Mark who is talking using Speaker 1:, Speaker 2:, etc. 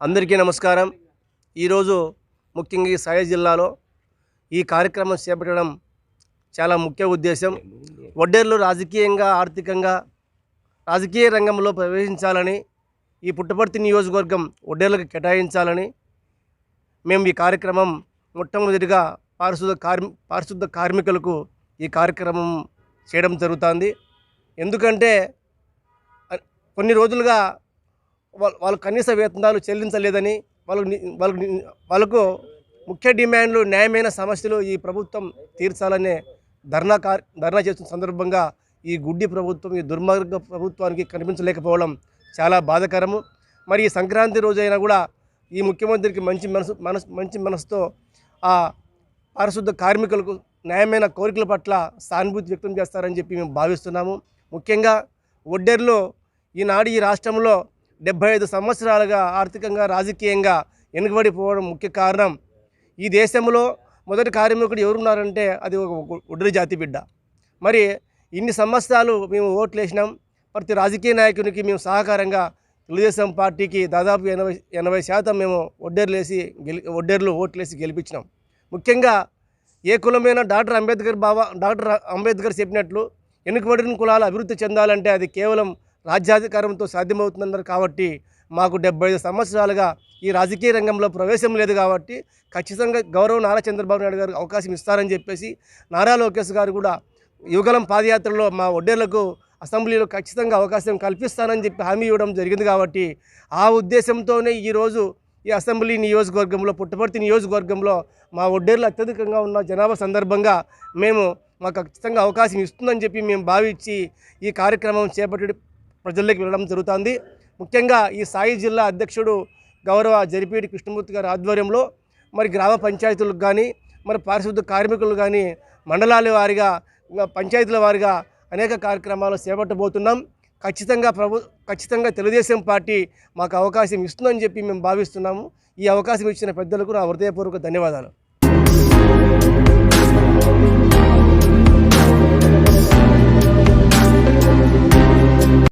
Speaker 1: అందరికీ నమస్కారం. ఈరోజు ముఖ్యంగా ఈ సాయి జిల్లాలో ఈ కార్యక్రమం చేపట్టడం చాలా ముఖ్య ఉద్దేశం. వడ్డేర్లు రాజకీయంగా ఆర్థికంగా రాజకీయ రంగంలో ప్రవేశించాలని ఈ పుట్టపర్తి నియోజకవర్గం వడ్డేర్లకు కేటాయించాలని మేము ఈ కార్యక్రమం మొట్టమొదటిగా పారిశుద్ధ కార్మి పారిశుద్ధ కార్మికులకు ఈ కార్యక్రమం చేయడం జరుగుతుంది. ఎందుకంటే కొన్ని రోజులుగా వాళ్ళ వాళ్ళు కనీస వేతనాలు చెల్లించలేదని వాళ్ళకు వాళ్ళకు వాళ్ళకు ముఖ్య డిమాండ్లు న్యాయమైన సమస్యలు ఈ ప్రభుత్వం తీర్చాలనే ధర్నా కార్ ధర్నా చేస్తున్న సందర్భంగా ఈ గుడ్డి ప్రభుత్వం ఈ దుర్మార్గ ప్రభుత్వానికి కనిపించలేకపోవడం చాలా బాధకరము. మరి ఈ సంక్రాంతి రోజైనా కూడా ఈ ముఖ్యమంత్రికి మంచి మనసు మనసు మంచి మనసుతో ఆ పారిశుద్ధ కార్మికులకు న్యాయమైన కోరికల పట్ల సానుభూతి వ్యక్తం చేస్తారని చెప్పి మేము భావిస్తున్నాము. ముఖ్యంగా ఒడ్డెర్లో ఈనాడు ఈ రాష్ట్రంలో డెబ్బై ఐదు సంవత్సరాలుగా ఆర్థికంగా రాజకీయంగా వెనుకబడిపోవడం ముఖ్య కారణం. ఈ దేశంలో మొదటి కార్మికుడు ఎవరున్నారంటే అది ఒక ఒడ్రి జాతి బిడ్డ. మరి ఇన్ని సంవత్సరాలు మేము ఓట్లు వేసినాం ప్రతి రాజకీయ నాయకునికి మేము సహకారంగా తెలుగుదేశం పార్టీకి దాదాపు ఎనభై ఎనభై శాతం మేము ఒడ్డేర్లేసి గెలి ఒడ్డేర్లు ఓట్లు వేసి గెలిపించినాం. ముఖ్యంగా ఏ కులమైనా డాక్టర్ అంబేద్కర్ బాబా డాక్టర్ అంబేద్కర్ చెప్పినట్లు వెనుకబడిన కులాలు అభివృద్ధి చెందాలంటే అది కేవలం రాజ్యాధికారంతో సాధ్యమవుతుందన్నారు కాబట్టి మాకు డెబ్బై ఐదు సంవత్సరాలుగా ఈ రాజకీయ రంగంలో ప్రవేశం లేదు కాబట్టి ఖచ్చితంగా గౌరవ నారా చంద్రబాబు నాయుడు గారికి అవకాశం ఇస్తారని చెప్పేసి నారా లోకేష్ గారు కూడా యుగలం పాదయాత్రలో మా ఒడ్డేళ్ళకు అసెంబ్లీలో ఖచ్చితంగా అవకాశం కల్పిస్తానని చెప్పి హామీ ఇవ్వడం జరిగింది కాబట్టి ఆ ఉద్దేశంతోనే ఈరోజు ఈ అసెంబ్లీ నియోజకవర్గంలో పుట్టపర్తి నియోజకవర్గంలో మా ఒడ్డేర్లు అత్యధికంగా ఉన్న జనాభా సందర్భంగా మేము మాకు ఖచ్చితంగా అవకాశం ఇస్తుందని చెప్పి మేము భావించి ఈ కార్యక్రమం చేపట్టి ప్రజల్లోకి వెళ్ళడం జరుగుతుంది. ముఖ్యంగా ఈ సాయి జిల్లా అధ్యక్షుడు గౌరవ జరిపేటి కృష్ణమూర్తి గారి ఆధ్వర్యంలో మరి గ్రామ పంచాయతీలకు కానీ మరి పారిశుద్ధ కార్మికులు కానీ మండలాల వారిగా పంచాయతీల వారిగా అనేక కార్యక్రమాలు చేపట్టబోతున్నాం. ఖచ్చితంగా ప్రభు ఖచ్చితంగా తెలుగుదేశం పార్టీ మాకు అవకాశం ఇస్తుందని చెప్పి మేము భావిస్తున్నాము. ఈ అవకాశం ఇచ్చిన పెద్దలకు నా హృదయపూర్వక ధన్యవాదాలు.